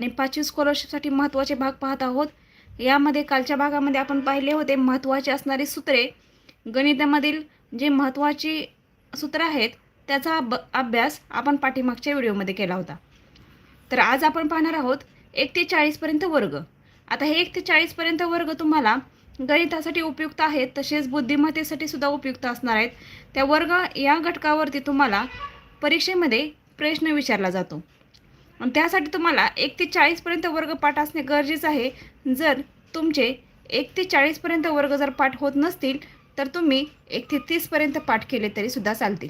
आणि पाचवी स्कॉलरशिपसाठी महत्त्वाचे भाग पाहत आहोत. यामध्ये कालच्या भागामध्ये आपण पाहिले होते महत्त्वाचे असणारी सूत्रे. गणितामधील जे महत्त्वाची सूत्र आहेत त्याचा अब अभ्यास आपण पाठीमागच्या व्हिडिओमध्ये केला होता. तर आज आपण पाहणार आहोत एक ते चाळीसपर्यंत वर्ग. आता हे एक ते चाळीसपर्यंत वर्ग तुम्हाला गणितासाठी उपयुक्त आहेत तसेच बुद्धिमत्तेसाठी सुद्धा उपयुक्त असणार आहेत. त्या वर्ग या घटकावरती तुम्हाला परीक्षेमध्ये प्रश्न विचारला जातो. त्यासाठी तुम्हाला एक ते चाळीसपर्यंत वर्ग पाठ असणे गरजेचं आहे. जर तुमचे एक ते चाळीसपर्यंत वर्ग जर पाठ होत नसतील तर तुम्ही एक ते तीसपर्यंत पाठ केले तरीसुद्धा चालतील.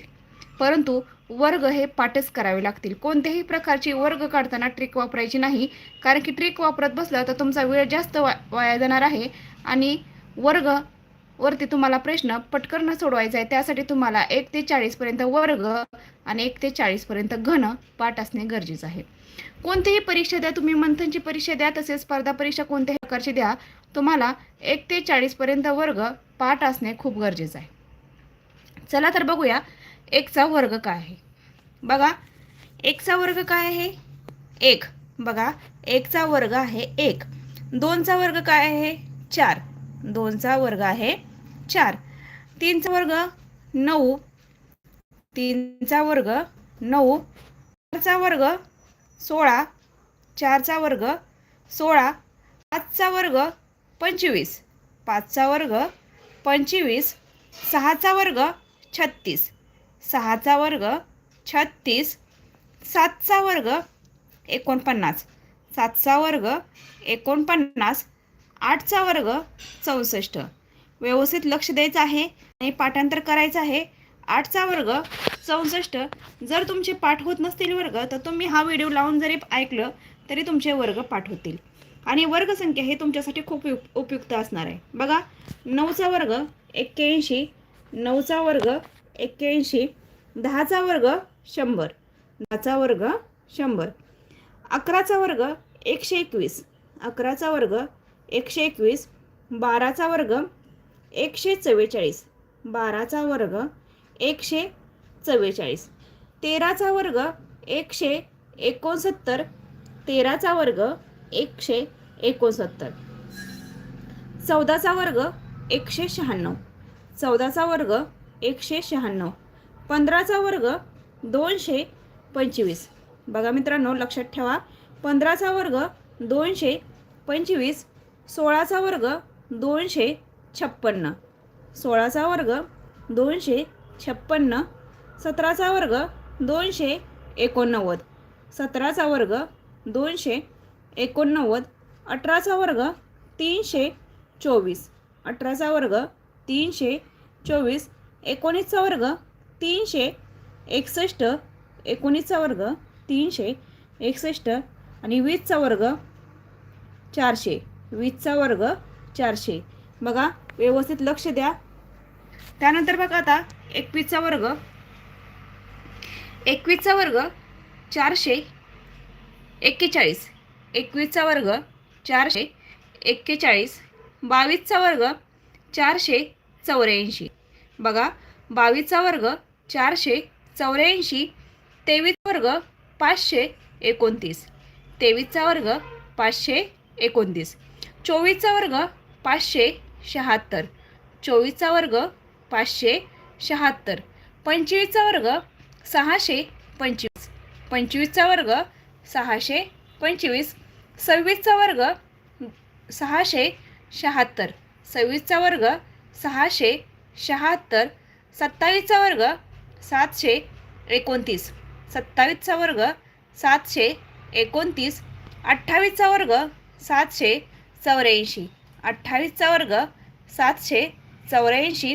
परंतु वर्ग हे पाठच करावे लागतील. कोणत्याही प्रकारची वर्ग काढताना ट्रिक वापरायची नाही. कारण की ट्रिक वापरत बसलं तर तुमचा वेळ जास्त वा वाया जाणार आहे. आणि वर्ग वरती तुम्हाला प्रश्न पटकन सोडवायचा आहे. त्यासाठी तुम्हाला एक ते चाळीसपर्यंत वर्ग आणि एक ते चाळीसपर्यंत घन पाठ असणे गरजेचं आहे. कोणतीही परीक्षा द्या तुम्ही मंथनची परीक्षा द्या तसेच स्पर्धा परीक्षा कोणत्याही प्रकारची द्या तुम्हाला एक ते चाळीसपर्यंत वर्ग पाठ असणे खूप गरजेचं आहे. चला तर बघूया एकचा वर्ग काय आहे. बघा एकचा वर्ग काय आहे? एक. बघा एकचा वर्ग आहे एक. दोनचा वर्ग काय आहे? चार. दोनचा वर्ग आहे चार. तीनचा वर्ग नऊ. तीनचा वर्ग नऊ. चारचा वर्ग सोळा. चारचा वर्ग सोळा. पाचचा वर्ग पंचवीस. पाचचा वर्ग पंचवीस. सहाचा वर्ग छत्तीस. सहाचा वर्ग छत्तीस. सातचा वर्ग एकोणपन्नास. सातचा वर्ग एकोणपन्नास. आठचा वर्ग चौसष्ट. व्यवस्थित लक्ष द्यायचं आहे आणि पाठांतर करायचं आहे. आठचा वर्ग चौसष्ट. जर तुमचे पाठ होत नसतील वर्ग तर तुम्ही हा व्हिडिओ लावून जरी ऐकलं तरी तुमचे वर्ग पाठ होतील. आणि वर्गसंख्या हे तुमच्यासाठी खूप उप उपयुक्त असणार आहे. बघा नऊचा वर्ग एक्क्याऐंशी नऊचा वर्ग एक्क्याऐंशी दहाचा वर्ग शंभर दहाचा वर्ग शंभर. अकराचा वर्ग एकशे एकवीस अकराचा वर्ग एकशे एकवीस बाराचा वर्ग एकशे चव्वेचाळीस. बाराचा वर्ग एकशे चव्वेचाळीस. तेराचा वर्ग एकशे एकोणसत्तर. तेराचा वर्ग एकशे एकोणसत्तर. चौदाचा वर्ग एकशे शहाण्णव. चौदाचा वर्ग एकशे शहाण्णव. पंधराचा वर्ग दोनशे पंचवीस. बघा मित्रांनो लक्षात ठेवा. पंधराचा वर्ग दोनशे पंचवीस. सोळाचा वर्ग दोनशे छप्पन्न. सोळाचा वर्ग दोनशे छप्पन्न. सतराचा वर्ग दोनशे एकोणनव्वद. सतराचा वर्ग दोनशे एकोणनव्वद. अठराचा वर्ग तीनशे चोवीस. अठराचा वर्ग तीनशे चोवीस. एकोणीसचा वर्ग तीनशे एकसष्ट. एकोणीसचा वर्ग तीनशे एकसष्ट. आणि वीसचा वर्ग चारशे. वीसचा वर्ग चारशे. बघा व्यवस्थित लक्ष द्या. त्यानंतर बघा आता एकवीसचा वर्ग. एकवीसचा वर्ग चारशे एक्केचाळीस. एकवीसचा वर्ग चारशे एक्केचाळीस. बावीसचा वर्ग चारशे चौऱ्याऐंशी. बघा बावीसचा वर्ग चारशे चौऱ्याऐंशी. तेवीस वर्ग पाचशे एकोणतीस. तेवीसचा वर्ग पाचशे एकोणतीस. चोवीसचा वर्ग पाचशे शहात्तर. चोवीसचा वर्ग पाचशे शहात्तर. पंचवीसचा वर्ग सहाशे पंचवीस. पंचवीसचा वर्ग सहाशे पंचवीस. सव्वीसचा वर्ग सहाशे शहात्तर. सव्वीसचा वर्ग सहाशे शहात्तर. सत्तावीसचा वर्ग सातशे एकोणतीस. सत्तावीसचा वर्ग सातशे एकोणतीस. अठ्ठावीसचा वर्ग सातशे चौऱ्याऐंशी. अठ्ठावीसचा वर्ग सातशे चौऱ्याऐंशी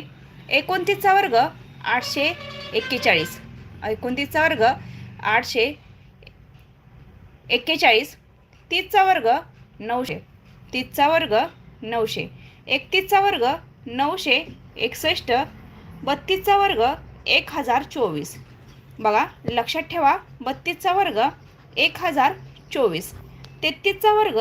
एकोणतीसचा वर्ग आठशे एक्केचाळीस. एकोणतीसचा वर्ग आठशे एक्केचाळीस. तीसचा वर्ग नऊशे. तीसचा वर्ग नऊशे. एकतीसचा वर्ग नऊशे एकसष्ट. बत्तीसचा वर्ग एक हजार चोवीस. बघा लक्षात ठेवा बत्तीसचा वर्ग एक हजार चोवीस. तेहतीसचा वर्ग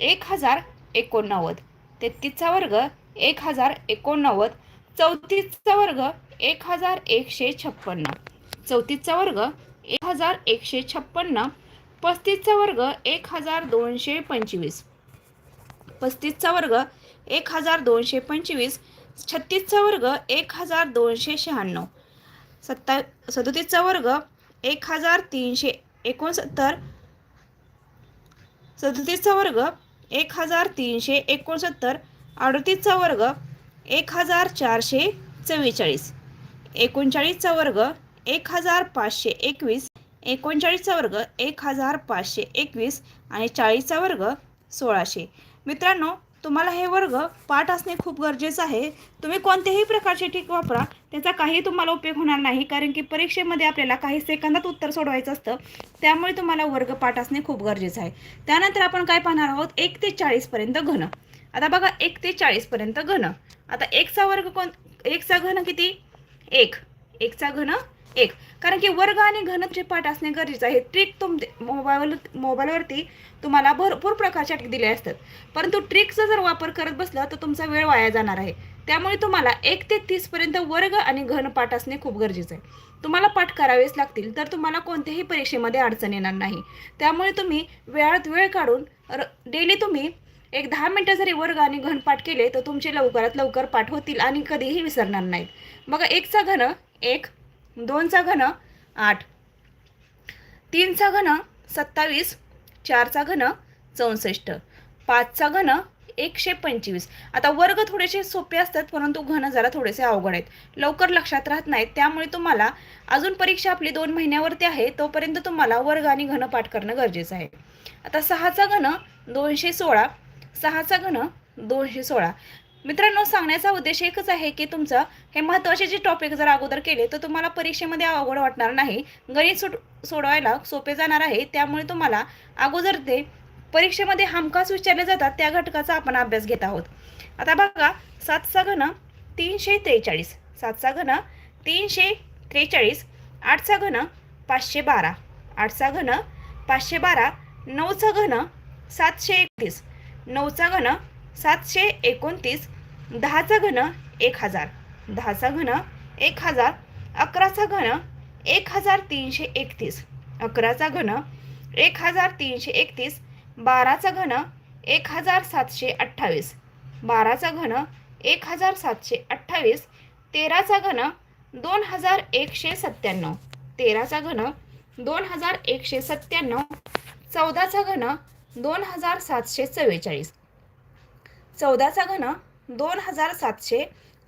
एक हजार एकोणनव्वद. तेहतीसचा वर्ग एक हजार एकोणनव्वद चौतीसचा वर्ग एक हजार एकशे छप्पन्न. चौतीसचा वर्ग एक हजार एकशे छप्पन्न. पस्तीसचा वर्ग एक हजार दोनशे पंचवीस. पस्तीसचा वर्ग एक हजार दोनशे पंचवीस. छत्तीसचा वर्ग एक हजार दोनशे शहाण्णव. सत्ता सदोतीसचा वर्ग एक हजार तीनशे एकोणसत्तर. सदोतीसचा वर्ग एक हजार तीनशे एकोणसत्तर अडतीसचा वर्ग एक हजार चारशे चव्वेचाळीस. एकोणचाळीसचा वर्ग एक हजार पाचशे एकवीस. एकोणचाळीसचा वर्ग एक हजार पाचशे एकवीस. आणि चाळीसचा वर्ग सोळाशे. मित्रांनो तुम्हाला हे वर्ग पाठ असणे खूप गरजेचं आहे. तुम्ही कोणत्याही प्रकारचे ठीक वापरा. त्याचा काही तुम्हाला उपयोग होणार नाही. कारण की परीक्षेमध्ये आपल्याला काही सेकंदात उत्तर सोडवायचं असतं. त्यामुळे तुम्हाला वर्ग पाठ असणे खूप गरजेचं आहे. त्यानंतर आपण काय पाहणार आहोत? एक ते चाळीसपर्यंत घन. आता बघा एक ते चाळीसपर्यंत घन. आता एकचा वर्ग कोण? एकचा घन किती? एक. एकचा घन एक. कारण की वर्ग आणि घनचे पाठ असणे गरजेचं आहे. ट्रिक तुम मोबाईल मोबाईलवरती तुम्हाला भरपूर प्रकारच्या ट्रिक दिल्या असतात. परंतु ट्रिकचा जर वापर करत बसला तर तुमचा वेळ वाया जाणार आहे. त्यामुळे तुम्हाला एक ते तीसपर्यंत वर्ग आणि घन पाठ असणे खूप गरजेचं आहे. तुम्हाला पाठ करावेच लागतील तर तुम्हाला कोणत्याही परीक्षेमध्ये अडचण येणार नाही. त्यामुळे तुम्ही वेळात वेळ काढून डेली तुम्ही एक दहा मिनटं जरी वर्ग आणि घन पाठ केले तर तुमचे लवकरात लवकर पाठ होतील आणि कधीही विसरणार नाहीत. मग एकचा घन एक दोनचा घन आठ. तीनचा घन सत्तावीस. चारचा घन चौसष्ट. पाचचा घन एकशे पंचवीस. आता वर्ग थोडेसे सोपे असतात परंतु घन जरा थोडेसे अवघड आहेत. लवकर लक्षात राहत नाहीत त्यामुळे तुम्हाला अजून परीक्षा आपली दोन महिन्यावरती आहे तोपर्यंत तुम्हाला वर्ग आणि घन पाठ करणं गरजेचं आहे. आता सहाचा घन दोनशे सोळा. सहाचा घन दोनशे सोळा. मित्रांनो सांगण्याचा उद्देश एकच आहे की तुमचं हे महत्त्वाचे जे टॉपिक जर अगोदर केले तर तुम्हाला परीक्षेमध्ये अवघड वाटणार नाही. गणित सोड सोडवायला सोपे जाणार आहे. त्यामुळे तुम्हाला अगोदर ते परीक्षेमध्ये हमखास विचारले जातात त्या घटकाचा आपण अभ्यास घेत आहोत. आता बघा सातचा घन तीनशे त्रेचाळीस सातचा घन तीनशे त्रेचाळीस आठचा घन पाचशे बारा आठचा घन पाचशे बारा नऊचा घन सातशे एकतीस नऊचा घन सातशे एकोणतीस दहाचा घन एक हजार दहाचा घन एक हजार अकराचा घन एक हजार तीनशे एकतीस अकराचा घन एक हजार तीनशे एकतीस बाराचा घन एक हजार सातशे अठ्ठावीस बाराचा घन एक हजार सातशे अठ्ठावीस तेराचा घन दोन हजार एकशे सत्त्याण्णव तेराचा घन दोन हजार एकशे सत्त्याण्णव चौदाचा घन दोन हजार सातशे चव्वेचाळीस चौदाचा घन दोन हजार सातशे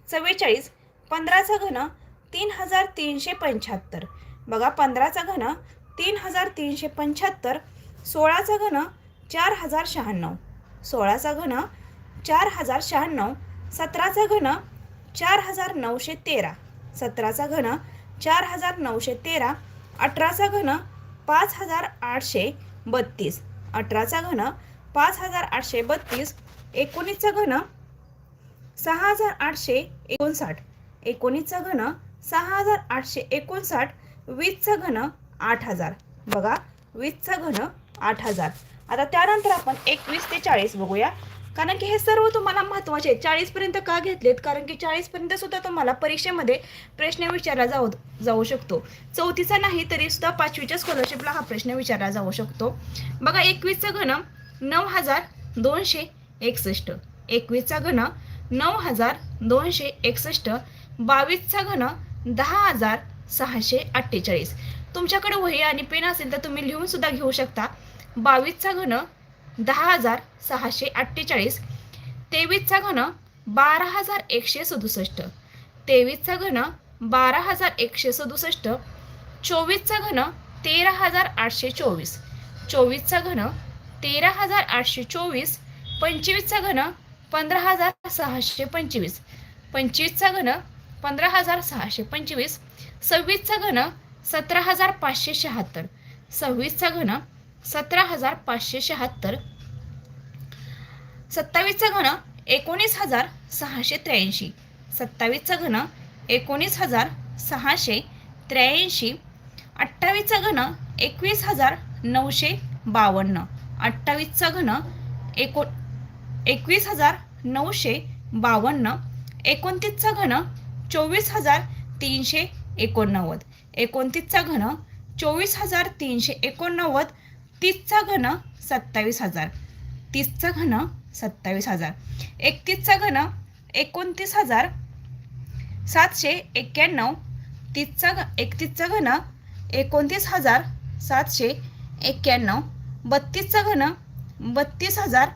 चव्वेचाळीस पंधराचा घन तीन हजार तीनशे पंच्याहत्तर. बघा पंधराचा घन तीन हजार तीनशे पंच्याहत्तर सोळाचा घन चार हजार शहाण्णव. सोळाचा घन चार हजार शहाण्णव सतराचा घन चार हजार नऊशे तेरा. सतराचा घन चार हजार नऊशे तेरा अठराचा घन पाच हजार आठशे बत्तीस. अठराचा घन पाच हजार आठशे बत्तीस एकोणीसचा घन सहा हजार आठशे एकोणसाठ. एकोणीसचा घन सहा हजार आठशे एकोणसाठ. वीसचा घन आठ हजार. बघा वीसचा घन आठ हजार. आता त्यानंतर आपण एकवीस ते चाळीस बघूया. कारण की हे सर्व तुम्हाला महत्त्वाचे आहेत. चाळीसपर्यंत का घेतलेत? कारण की चाळीसपर्यंत सुद्धा तुम्हाला परीक्षेमध्ये प्रश्न विचारला जाऊ जाऊ शकतो. चौथीचा नाही तरी सुद्धा पाचवीच्या स्कॉलरशिपला हा प्रश्न विचारला जाऊ शकतो. बघा एकवीसचं घन नऊ हजार दोनशे एकसष्ट. एकवीसचा घन नऊ हजार दोनशे एकसष्ट. बावीसचा घन दहा हजार सहाशे अठ्ठेचाळीस. तुमच्याकडे वही आणि पेन असेल तर तुम्ही लिहून सुद्धा घेऊ शकता. बावीसचा घन दहा हजार सहाशे अठ्ठेचाळीस. तेवीसचा घन बारा हजार एकशे सदुसष्ट. तेवीसचा घन बारा हजार एकशे सदुसष्ट. चोवीसचा घन तेरा हजार आठशे चोवीस. चोवीसचा घन तेरा हजार आठशे चोवीस. पंचवीसचा घन पंधरा हजार सहाशे पंचवीस. पंचवीसचा घन पंधरा हजार सहाशे पंचवीस. सव्वीसचा घन सतरा हजार पाचशे शहात्तर. सव्वीसचा घन सतरा हजार पाचशे शहात्तर. सत्तावीसचा घन एकोणीस हजार सहाशे त्र्याऐंशी. सत्तावीसचा घन एकोणीस हजार सहाशे त्र्याऐंशी. अठ्ठावीसचा घन एकवीस हजार नऊशे बावन्न. अठ्ठावीसचा घन एको एकवीस हजार नऊशे बावन्न एकोणतीसचा घन चोवीस हजार तीनशे एकोणनव्वद एकोणतीसचा घन चोवीस हजार तीनशे एकोणनव्वद तीसचा घन सत्तावीस हजार तीसचा घन सत्तावीस हजार एकतीसचा घन एकोणतीस हजार सातशे एक्क्याण्णव तीसचा घ एकतीसचा घन एकोणतीस हजार सातशे एक्क्याण्णव बत्तीसचा घन बत्तीस हजार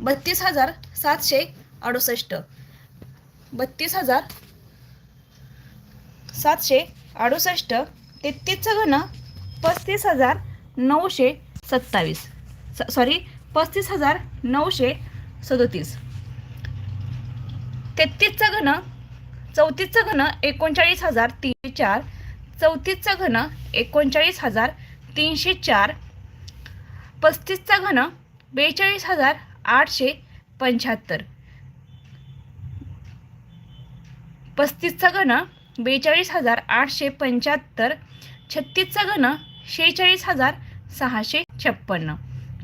बत्तीस हजार सातशे अडुसष्ट. बत्तीस हजार सातशे अडुसष्ट. तेहतीसचं घन पस्तीस हजार नऊशे सत्तावीस. स- सॉरी पस्तीस हजार नऊशे सदोतीस. तेहतीसचं घन चौतीसचं घन एकोणचाळीस हजार तीनशे चार. चौतीसचं घन एकोणचाळीस हजार तीनशे चार. पस्तीसचा घन बेचाळीस हजार आठशे पंच्याहत्तर. पस्तीसचा घन बेचाळीस हजार आठशे पंच्याहत्तर. छत्तीसचा घन शेहेचाळीस हजार सहाशे छप्पन्न.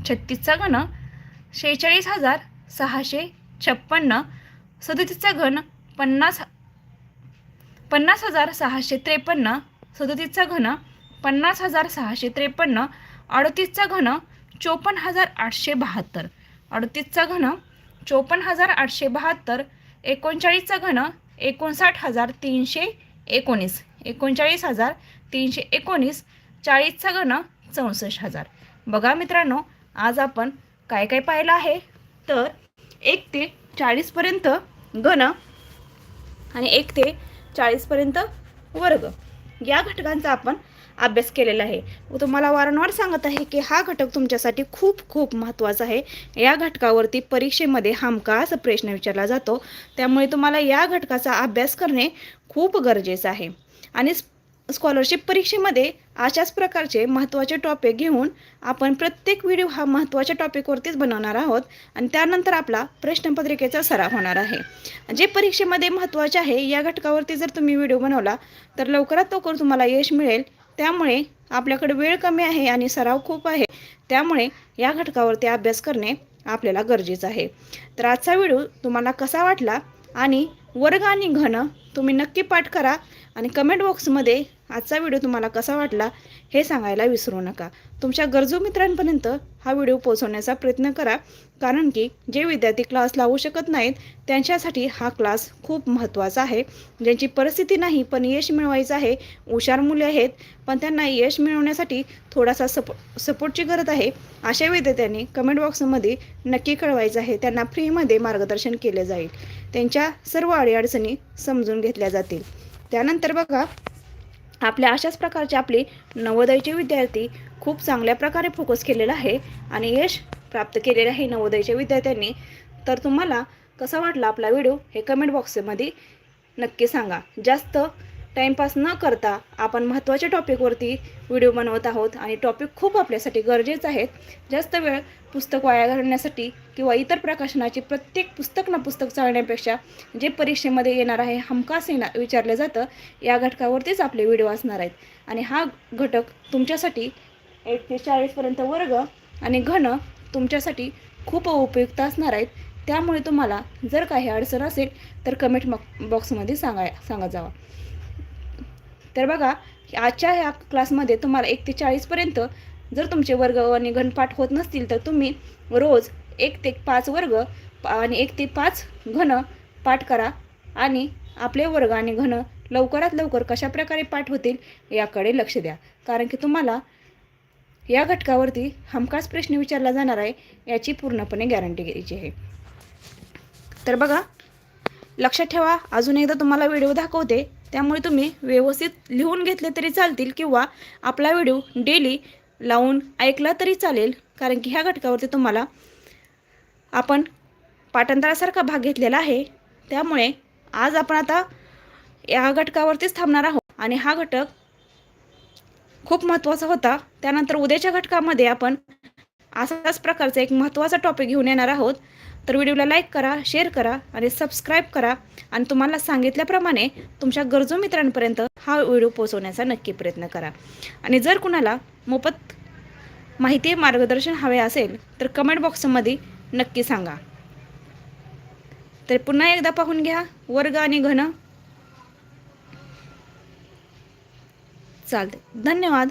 छत्तीसचा घन शेहेचाळीस हजार सहाशे छप्पन्न. सदतीसचा घन पन्नास पन्नास हजार सहाशे त्रेपन्न. सदतीसचा घन पन्नास हजार सहाशे त्रेपन्न. अडतीसचा घन चोपन्न हजार आठशे बहात्तर. अडतीसचा घन चोपन्न हजार आठशे बहात्तर एकोणचाळीसचा घन एकोणसाठ हजार तीनशे एकोणीस एकोणचाळीस हजार तीनशे एकोणीस चाळीसचा घन चौसष्ट हजार. बघा मित्रांनो आज आपण काय काय पाहिलं आहे? तर एक ते चाळीसपर्यंत घन आणि एक ते चाळीसपर्यंत वर्ग. या घटकांचा आपण अभ्यास केलेला आहे. तुम्हाला वारंवार सांगत आहे की हा घटक तुमच्यासाठी खूप खूप महत्त्वाचा आहे. या घटकावरती परीक्षेमध्ये हमखास प्रश्न विचारला जातो. त्यामुळे तुम्हाला या घटकाचा अभ्यास करणे खूप गरजेचं आहे. आणि स्कॉलरशिप परीक्षेमध्ये अशाच प्रकारचे महत्त्वाचे टॉपिक घेऊन आपण प्रत्येक व्हिडिओ हा महत्त्वाच्या टॉपिकवरतीच बनवणार आहोत. आणि त्यानंतर आपला प्रश्नपत्रिकेचा सराव होणार आहे. जे परीक्षेमध्ये महत्त्वाचे आहे या घटकावरती जर तुम्ही व्हिडिओ बनवला तर लवकरात लवकर तुम्हाला यश मिळेल. त्यामुळे आपल्याकडे वेळ कमी आहे आणि सराव खूप आहे. त्यामुळे या घटकावरती अभ्यास करणे आपल्याला गरजेचं आहे. तर आजचा व्हिडिओ तुम्हाला कसा वाटला आणि वर्ग आणि घन तुम्ही नक्की पाठ करा आणि कमेंट बॉक्समध्ये आजचा व्हिडिओ तुम्हाला कसा वाटला हे सांगायला विसरू नका. तुमच्या गरजू मित्रांपर्यंत हा व्हिडिओ पोहोचवण्याचा प्रयत्न करा कारण की जे विद्यार्थी क्लास लावू शकत नाहीत त्यांच्यासाठी हा क्लास खूप महत्त्वाचा आहे. ज्यांची परिस्थिती नाही पण यश मिळवायचं आहे हुशार मुले आहेत पण त्यांना यश मिळवण्यासाठी थोडासा सपो सपोर्टची गरज आहे अशा विद्यार्थ्यांनी कमेंट बॉक्समध्ये नक्की कळवायचं आहे. त्यांना फ्रीमध्ये मार्गदर्शन केले जाईल. त्यांच्या सर्व अडीअडचणी समजून घेतल्या जातील. त्यानंतर बघा आपल्या अशाच प्रकारचे आपले नवोदयचे विद्यार्थी खूप चांगल्या प्रकारे फोकस केलेला आहे आणि यश प्राप्त केलेलं आहे नवोदयच्या विद्यार्थ्यांनी. तर तुम्हाला कसा वाटला आपला व्हिडिओ हे कमेंट बॉक्समध्ये नक्की सांगा. जास्त टाईमपास न करता आपण महत्त्वाच्या टॉपिकवरती व्हिडिओ बनवत आहोत आणि टॉपिक खूप आपल्यासाठी गरजेचं आहेत. जास्त वेळ पुस्तक वाया घालण्यासाठी किंवा इतर प्रकाशनाचे प्रत्येक पुस्तक ना पुस्तक चालण्यापेक्षा जे परीक्षेमध्ये येणार आहे हमखास येणार विचारलं जातं या घटकावरतीच आपले व्हिडिओ असणार आहेत. आणि हा घटक तुमच्यासाठी एक ते चाळीसपर्यंत वर्ग आणि घन तुमच्यासाठी खूप उपयुक्त असणार आहेत. त्यामुळे तुम्हाला जर काही अडचण असेल तर कमेंट मग बॉक्समध्ये सांगाय सांगा जावा. तर बघा आजच्या ह्या क्लासमध्ये तुम्हाला एक ते चाळीसपर्यंत जर तुमचे वर्ग आणि घनपाठ होत नसतील तर तुम्ही रोज एक ते पाच वर्ग आणि एक ते पाच घन पाठ करा आणि आपले वर्ग आणि घन लवकरात लवकर कशाप्रकारे पाठ होतील याकडे लक्ष द्या. कारण की तुम्हाला या घटकावरती हमखास प्रश्न विचारला जाणार आहे याची पूर्णपणे गॅरंटी घ्यायची आहे. तर बघा लक्षात ठेवा अजून एकदा तुम्हाला व्हिडिओ दाखवते. त्यामुळे तुम्ही व्यवस्थित लिहून घेतले तरी चालतील किंवा आपला व्हिडिओ डेली लावून ऐकला तरी चालेल. कारण की ह्या घटकावरती तुम्हाला आपण पाठांतरासारखा भाग घेतलेला आहे. त्यामुळे आज आपण आता या घटकावरतीच थांबणार आहोत. आणि हा घटक खूप महत्त्वाचा होता. त्यानंतर उद्याच्या घटकामध्ये आपण असाच प्रकारचा एक महत्त्वाचा टॉपिक घेऊन येणार आहोत. तर व्हिडिओला लाईक करा शेअर करा आणि सबस्क्राईब करा. आणि तुम्हाला सांगितल्याप्रमाणे तुमच्या गरजू मित्रांपर्यंत हा व्हिडिओ पोहोचवण्याचा नक्की प्रयत्न करा. आणि जर कुणाला मोफत माहिती मार्गदर्शन हवे असेल तर कमेंट बॉक्समध्ये नक्की सांगा. तर पुन्हा एकदा पाहून घ्या वर्ग आणि घन. चालते धन्यवाद.